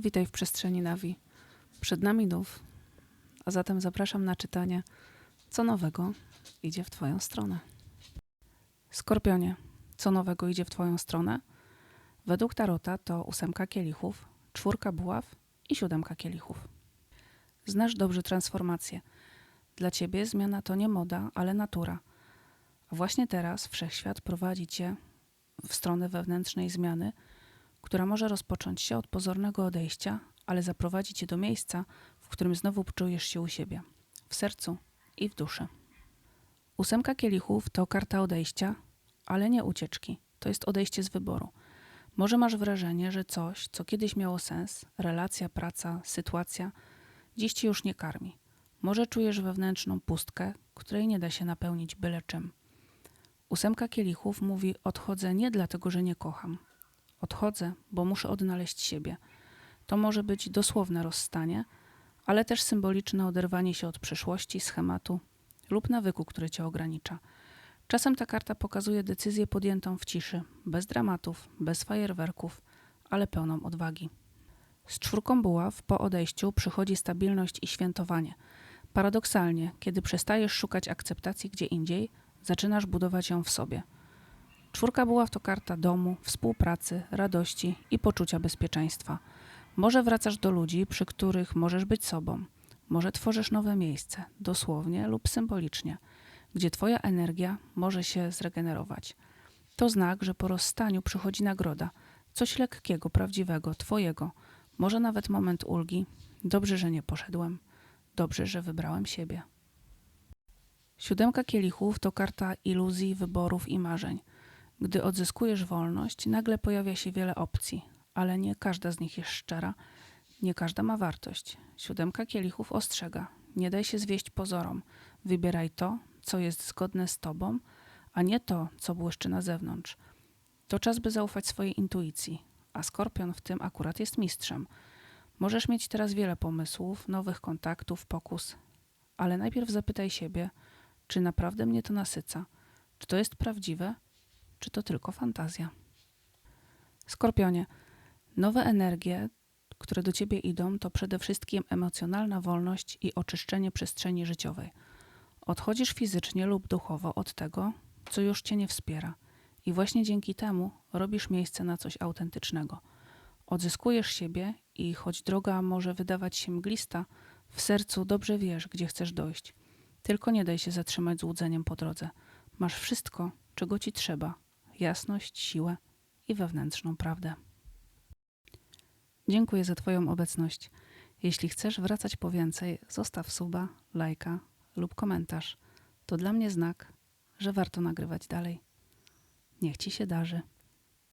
Witaj w przestrzeni Nawi. Przed nami nów, a zatem zapraszam na czytanie, co nowego idzie w Twoją stronę. Skorpionie, co nowego idzie w Twoją stronę? Według Tarota to ósemka kielichów, czwórka buław i siódemka kielichów. Znasz dobrze transformację. Dla Ciebie zmiana to nie moda, ale natura. Właśnie teraz wszechświat prowadzi Cię w stronę wewnętrznej zmiany, która może rozpocząć się od pozornego odejścia, ale zaprowadzi cię do miejsca, w którym znowu czujesz się u siebie, w sercu i w duszy. Ósemka kielichów to karta odejścia, ale nie ucieczki. To jest odejście z wyboru. Może masz wrażenie, że coś, co kiedyś miało sens, relacja, praca, sytuacja, dziś ci już nie karmi. Może czujesz wewnętrzną pustkę, której nie da się napełnić byle czym. Ósemka kielichów mówi: Odchodzę nie dlatego, że nie kocham, Odchodzę, bo muszę odnaleźć siebie. To może być dosłowne rozstanie, ale też symboliczne oderwanie się od przeszłości, schematu lub nawyku, który cię ogranicza. Czasem ta karta pokazuje decyzję podjętą w ciszy, bez dramatów, bez fajerwerków, ale pełną odwagi. Z czwórką buław po odejściu przychodzi stabilność i świętowanie. Paradoksalnie, kiedy przestajesz szukać akceptacji gdzie indziej, zaczynasz budować ją w sobie – Czwórka buław to karta domu, współpracy, radości i poczucia bezpieczeństwa. Może wracasz do ludzi, przy których możesz być sobą. Może tworzysz nowe miejsce, dosłownie lub symbolicznie, gdzie Twoja energia może się zregenerować. To znak, że po rozstaniu przychodzi nagroda, coś lekkiego, prawdziwego, Twojego, może nawet moment ulgi. Dobrze, że nie poszedłem, dobrze, że wybrałem siebie. Siódemka kielichów to karta iluzji, wyborów i marzeń. Gdy odzyskujesz wolność, nagle pojawia się wiele opcji, ale nie każda z nich jest szczera, nie każda ma wartość. Siódemka kielichów ostrzega: nie daj się zwieść pozorom, wybieraj to, co jest zgodne z tobą, a nie to, co błyszczy na zewnątrz. To czas, by zaufać swojej intuicji, a skorpion w tym akurat jest mistrzem. Możesz mieć teraz wiele pomysłów, nowych kontaktów, pokus, ale najpierw zapytaj siebie, czy naprawdę mnie to nasyca, czy to jest prawdziwe czy to tylko fantazja? Skorpionie, nowe energie, które do ciebie idą, to przede wszystkim emocjonalna wolność i oczyszczenie przestrzeni życiowej. Odchodzisz fizycznie lub duchowo od tego, co już cię nie wspiera, i właśnie dzięki temu robisz miejsce na coś autentycznego. Odzyskujesz siebie i choć droga może wydawać się mglista, w sercu dobrze wiesz, gdzie chcesz dojść. Tylko nie daj się zatrzymać złudzeniem po drodze. Masz wszystko, czego ci trzeba, jasność, siłę i wewnętrzną prawdę. Dziękuję za Twoją obecność. Jeśli chcesz wracać po więcej, zostaw suba, lajka lub komentarz. To dla mnie znak, że warto nagrywać dalej. Niech Ci się darzy.